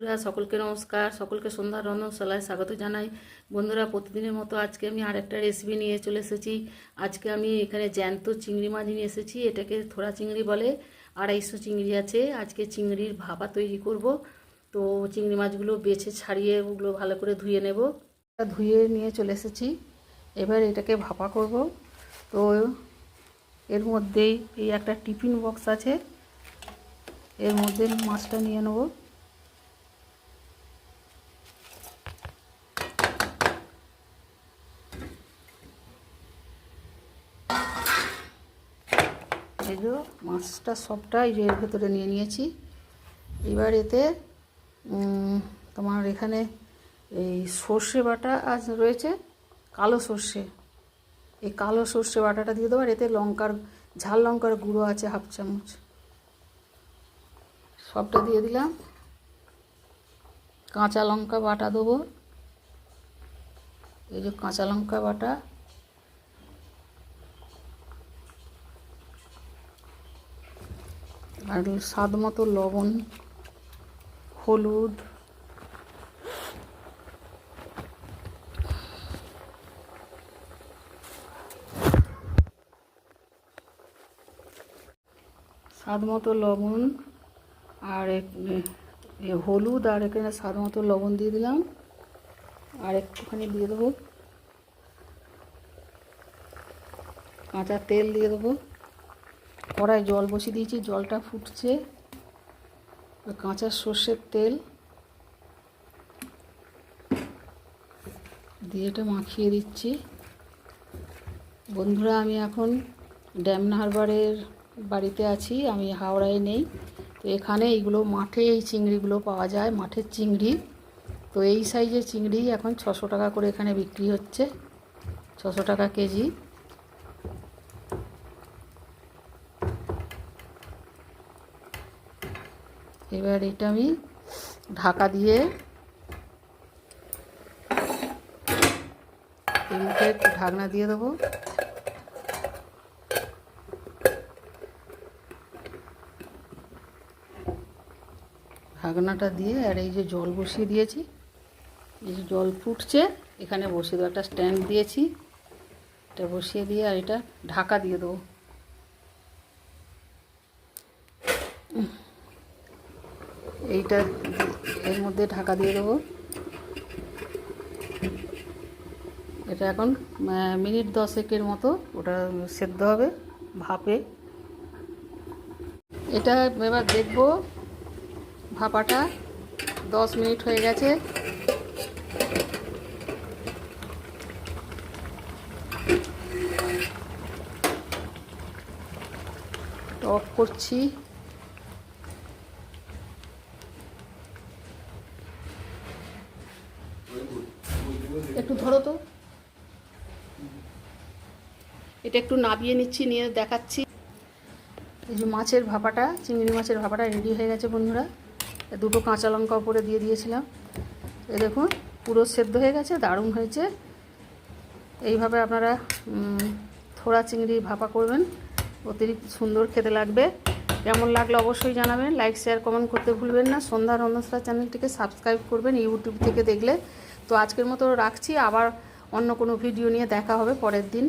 বন্ধুরা, সকলকে নমস্কার, সকলকে সন্ধ্যার রন্ধনশালায় স্বাগত জানাই। বন্ধুরা, প্রতিদিনের মতো আজকে আমি আরেকটা রেসিপি নিয়ে চলে এসেছি। আজকে আমি এখানে জ্যান্ত চিংড়ি মাছ নিয়ে এসেছি, এটাকে থোড়া চিংড়ি বলে। আড়াইশো চিংড়ি আছে, আজকে চিংড়ির ভাপা তৈরি করব। তো চিংড়ি মাছগুলো বেছে ছাড়িয়ে ওগুলো ভালো করে ধুয়ে নেব। ধুয়ে নিয়ে চলে এসেছি। এবার এটাকে ভাপা করব। তো এর মধ্যেই এই একটা টিফিন বক্স আছে। এর মধ্যে মাছটা নিয়ে নেব। যে মাছটা সবটা এই এর ভেতরে নিয়ে নিয়েছি। এবার এতে তোমার এখানে এই সর্ষে বাটা আজ রয়েছে, কালো সর্ষে। এই কালো সর্ষে বাটাটা দিয়ে দেবো, আর এতে লঙ্কার, ঝাল লঙ্কার গুঁড়ো আছে হাফ চামচ। সবটা দিয়ে দিলাম। কাঁচা লঙ্কা বাটা দেবো। এই যে কাঁচা লঙ্কা বাটা আর স্বাদ মতো লবণ, হলুদ। স্বাদ মতো লবণ আর হলুদ আর এখানে স্বাদ মতো লবণ দিয়ে দিলাম। আর একটুখানি দিয়ে দেবো। কাঁচা তেল দিয়ে দেবো। কড়ায় জল বসিয়ে দিয়েছি, জলটা ফুটছে। কাঁচা সর্ষের তেল দিয়ে এটা মাখিয়ে দিচ্ছি। বন্ধুরা, আমি এখন ড্যাম হারবারের বাড়িতে আছি, আমি হাওড়ায় নেই। তো এখানে এইগুলো মাঠে এই চিংড়িগুলো পাওয়া যায়, মাঠের চিংড়ি। তো এই সাইজের চিংড়ি এখন ছশো টাকা করে এখানে বিক্রি হচ্ছে, ছশো টাকা কেজি। এবার এটা আমি ঢাকা দিয়ে এদিকে ঢাকনা দিয়ে দেবো। ঢাকনাটা দিয়ে আর এই যে জল বসিয়ে দিয়েছি। এই যে জল ফুটছে, এখানে বসিয়ে দেবো, একটা স্ট্যান্ড দিয়েছি। এটা বসিয়ে দিয়ে আর এটা ঢাকা দিয়ে দেবো। এইটা এর মধ্যে ঢাকা দিয়ে দেবো। এটা এখন মিনিট দশেকের মতো ওটা সেদ্ধ হবে, ভাপে। এটা এবার দেখব ভাপাটা, দশ মিনিট হয়ে গেছে। অফ করছি। একটু ধরো তো। এটা একটু নাবিয়ে নিচ্ছি নিয়ে দেখাচ্ছি। এই যে মাছের ভাপাটা চিংড়ি মাছের ভাপাটা রেডি হয়ে গেছে বন্ধুরা। দুটো কাঁচা লঙ্কা উপরে দিয়ে দিয়েছিলাম। এ দেখুন পুরো সেদ্ধ হয়ে গেছে দারুণ হয়েছে। এইভাবে আপনারা থোড়া চিংড়ি ভাপা করবেন। অতিরিক্ত সুন্দর খেতে লাগবে। কেমন লাগল অবশ্যই জানাবেন। লাইক শেয়ার কমেন্ট করতে ভুলবেন না। সন্ধ্যা রন্ধনশালা চ্যানেলটিকে সাবস্ক্রাইব করবেন ইউটিউব থেকে দেখলে। তো আজকের মতো রাখছি। আবার অন্য কোনো ভিডিও নিয়ে দেখা হবে পরের দিন।